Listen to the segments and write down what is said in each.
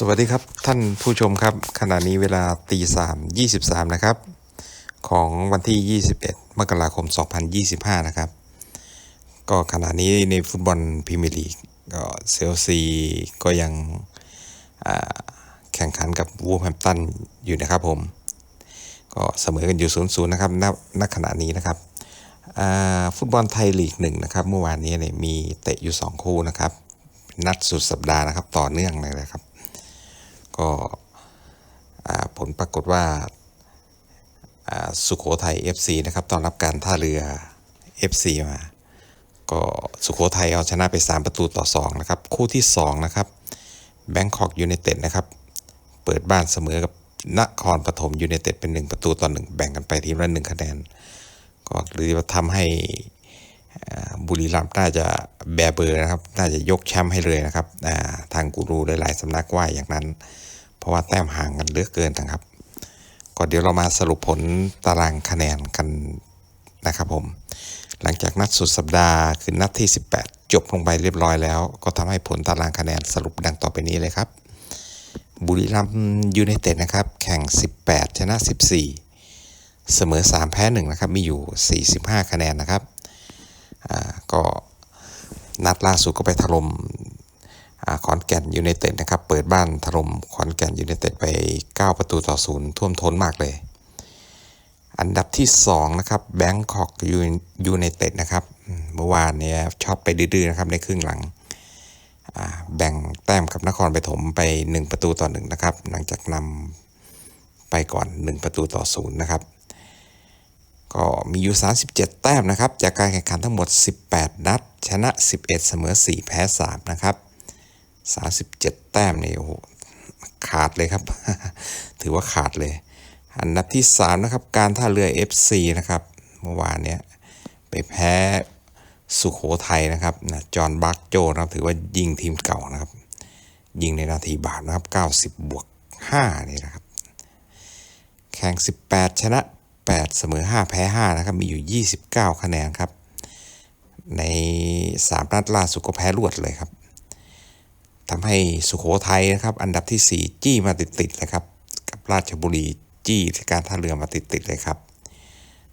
สวัสดีครับท่านผู้ชมครับ ขณะนี้เวลาตีสามยี่สิบสามนะครับ ของวันที่ 21 มกราคม 2025 นะครับ ก็ขณะนี้ในฟุตบอลพรีเมียร์ลีกก็เซลซีก็ยังแข่งขันกับวูแฮมตันอยู่นะครับผม ก็เสมอกันอยู่0-0นย์นะครับณณขณะนี้นะครับฟุตบอลไทยลีกหนึ่งนะครับ เมื่อวานนี้เนี่ยมีเตะอยู่ 2 คู่นะครับ นัดสุดสัปดาห์นะครับ ต่อเนื่องเลยนะครับ ก็อ่าผลปรากฏ ว่าสุโขทัย FC นะครับต้อนรับการท่าเรือ FC มา ก็สุโขทัยเอาชนะไป 3 ประตูต่อ 2 นะครับ คู่ที่ 2 นะครับแบงคอกยู n นเต็ดนะครับ เปิดบ้านเสมอกับนครปฐมยู n นเต็ดเป็น 1 ประตูต่อ 1 แบ่งกันไปทีมละ1คะแนน ก็หรือว่าทำให้บุรีรัมย์น่าจะแบเบอร์นะครับ น่าจะยกแชมป์ให้เลยนะครับ ทางกูรูหลายๆสำนักว่าอย่างนั้น เพราะว่าแต้มห่างกันเหลือกเกินนะครับ ก็เดี๋ยวเรามาสรุปผลตารางคะแนนกันนะครับผม หลังจากนัดสุดสัปดาห์คือนัดที่ 18 จบลงไปเรียบร้อยแล้ว ก็ทำให้ผลตารางคะแนนสรุปดังต่อไปนี้เลยครับ บุรีรัมยูไนเต็ดนะครับ แข่ง 18 ชนะ 14 เสมอ 3 แพ้ 1 นะครับ มีอยู่ 45 คะแนนนะครับอ่าก็นัดล่าสุดก็ไปถล่ม ขอนแก่นยูไนเต็ดนะครับ เปิดบ้านถล่มขอนแก่นยูไนเต็ดไป 9 ประตูต่อศูนย์ท่วมท้นมากเลย อันดับที่ 2 นะครับแบงคอกยูไนเต็ดนะครับ เมื่อวานเนี่ยชอตไปดื้อๆนะครับในครึ่งหลัง แบ่งแต้มกับนครปฐมไป 1 ประตูต่อ1นะครับ หลังจากนำไปก่อน 1 ประตูต่อศูนย์นะครับ ก็มีอยู่ 37 แต้มนะครับ จากการแข่งขันทั้งหมด 18 นัด ชนะ 11 เสมอ 4 แพ้ 3 นะครับ 37แต้มนี่โอ้โหขาดเลยครับ ถือว่าขาดเลย อันดับที่3นะครับ การท่าเรือ FC นะครับ เมื่อวานเนี้ยไปแพ้สุขโขทัยนะครับนะจอห์นบักโจนะครับ ถือว่ายิงทีมเก่านะครับ ยิงในนาทีบาปนะครับ 90 บวก 5 นี่นะครับ แข่ง 18 ชนะ 8 เสมอ 5 แพ้ 5 นะครับ มีอยู่ 29 คะแนนครับ ใน 3 นัดล่าสุดก็แพ้รวดเลยครับ ทำให้สุโขทัยนะครับ อันดับที่ 4 จี้มาติดๆเลยครับ กับราชบุรีจี้การท่าเรือมาติดๆเลยครับ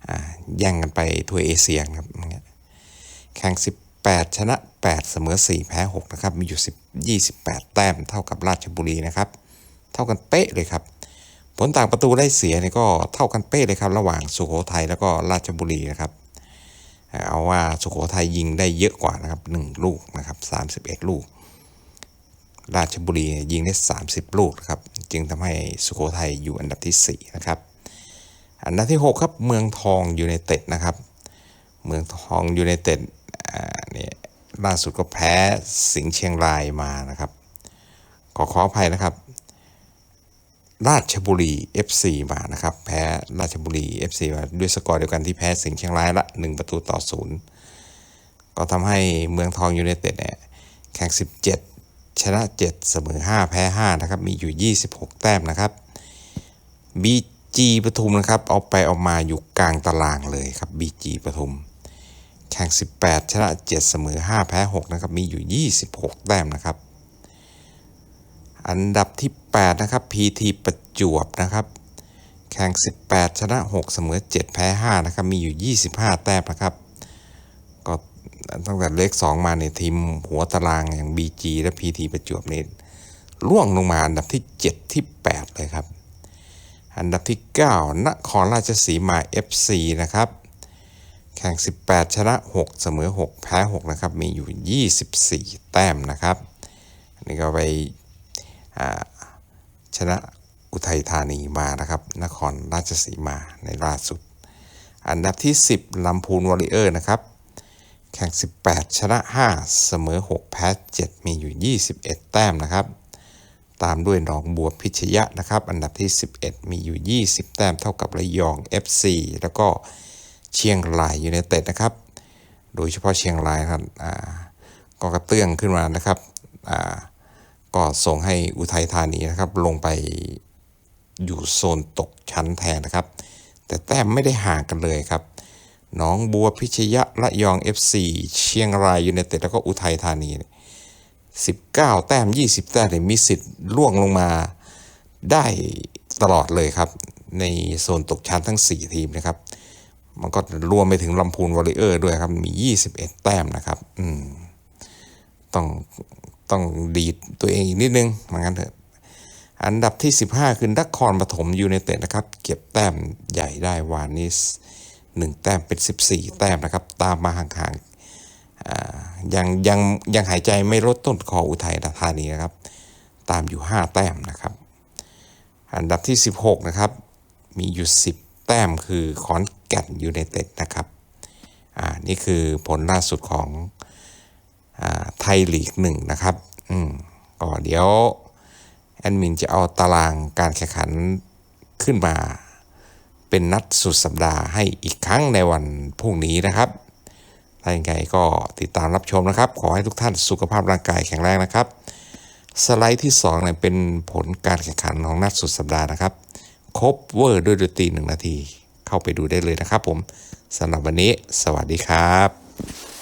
อ่าแย่งกันไปทั่วเอเชียครับอย่างเงี้ยแข่ง 18 ชนะ 8 เสมอ 4 แพ้ 6 นะครับ มีอยู่ 10 28 แต้มเท่ากับราชบุรีนะครับ เท่ากันเป๊ะเลยครับ ผลต่างประตูได้เสียเนี่ยก็เท่ากันเป๊ะเลยครับ ระหว่างสุโขทัยแล้วก็ราชบุรีนะครับ เอาว่าสุโขทัยยิงได้เยอะกว่านะครับ 1 ลูกนะครับ 31 ลูก ราชบุรียิงได้ 30 ลูกนะครับ จึงทำให้สุโขทัยอยู่อันดับที่ 4 นะครับ อันดับที่ 6 ครับ เมืองทองยูไนเต็ดนะครับ เมืองทองยูไนเต็ดเนี่ยล่าสุดก็แพ้สิงห์เชียงรายมานะครับ ขอขออภัยนะครับ ราชบุรี FC มานะครับ แพ้ราชบุรี FC มาด้วยสกอร์เดียวกันที่แพ้สิงห์เชียงรายละ 1 ประตูต่อศูนย์ก็ทำให้เมืองทองยูไนเต็ดเนี่ยแข่ง 17 ชนะ 7 เสมอ 5 แพ้ 5 นะครับ มีอยู่ 26 แต้มนะครับ BG ปทุมนะครับ เอาไปเอามาอยู่กลางตารางเลยครับ BG ปทุม แข่ง 18 ชนะ 7 เสมอ 5 แพ้ 6 นะครับ มีอยู่ 26 แต้มนะครับ อันดับที่ 8 นะครับ PT ประจวบนะครับ แข่ง 18 ชนะ 6 เสมอ 7 แพ้ 5 นะครับ มีอยู่ 25 แต้มนะครับ ตั้งแต่เลข2มาเนี่ยทีมหัวตารางอย่าง BG และ PT ประจวบนี่ล่วงลงมาอันดับที่ 7 ที่ 8 เลยครับ อันดับที่ 9นครราชสีมา FC นะครับ แข่ง 18 ชนะ 6 เสมอ 6 แพ้ 6 นะครับ มีอยู่ 24 แต้มนะครับ อันนี้ก็ไปชนะอุทัยธานีมานะครับ นครราชสีมาในล่าสุด อันดับที่ 10ลำพูนวอริเออร์นะครับ แข่ง 18 ชนะ 5 เสมอ 6 แพ้ 7 มีอยู่ 21 แต้มนะครับ ตามด้วยหนองบัวพิชยะนะครับ อันดับที่ 11 มีอยู่ 20 แต้มเท่ากับระยอง FC แล้วก็เชียงรายยูไนเต็ดนะครับ โดยเฉพาะเชียงรายครับก็กระเตื้องขึ้นมานะครับก็ส่งให้อุทัยธานีนะครับ ลงไปอยู่โซนตกชั้นแทนนะครับ แต่แต้มไม่ได้ห่างกันเลยครับ หนองบัวพิชยะระยอง FC เชียงรายยูไนเต็ดแล้วก็อุทัยธานี 19 แต้ม 20 แต้มเนี่ยมีสิทธิ์ล่วงลงมาได้ตลอดเลยครับ ในโซนตกชั้นทั้ง 4 ทีมนะครับ มันก็รวมไปถึงลำพูนวอลเลเยอร์ด้วยครับ มี 21 แต้มนะครับ อืม ต้องต้องดีดตัวเองอีกนิดนึงเหมือนกันเถอะอันดับที่ 15 คือนครปฐมยูไนเต็ดนะครับ เก็บแต้มใหญ่ได้วานนี้ หนึ่งแต้มเป็น 14 แต้มนะครับ ตามมาห่างๆอ่ายังยังยังหายใจไม่ลดต้นคออุทัยธานีนะครับ ตามอยู่ 5 แต้มนะครับ อันดับที่ 16 นะครับ มีอยู่ 10 แต้มคือขอนแก่นยูไนเต็ดนะครับอ่านี่คือผลล่าสุดของอ่าไทยลีกหนึ่งนะครับอืมก็เดี๋ยวแอดมินจะเอาตารางการแข่งขันขึ้นมา เป็นนัดสุดสัปดาห์ให้อีกครั้งในวันพรุ่งนี้นะครับถ้าอย่างไรก็ติดตามรับชมนะครับ ขอให้ทุกท่านสุขภาพร่างกายแข็งแรงนะครับ สไลด์ที่2เนี่ยเป็นผลการแข่งขันของนัดสุดสัปดาห์นะครับ ครบเวอร์ด้วยดนตรีหนึ่งนาที เข้าไปดูได้เลยนะครับผมสำหรับวันนี้ สวัสดีครับ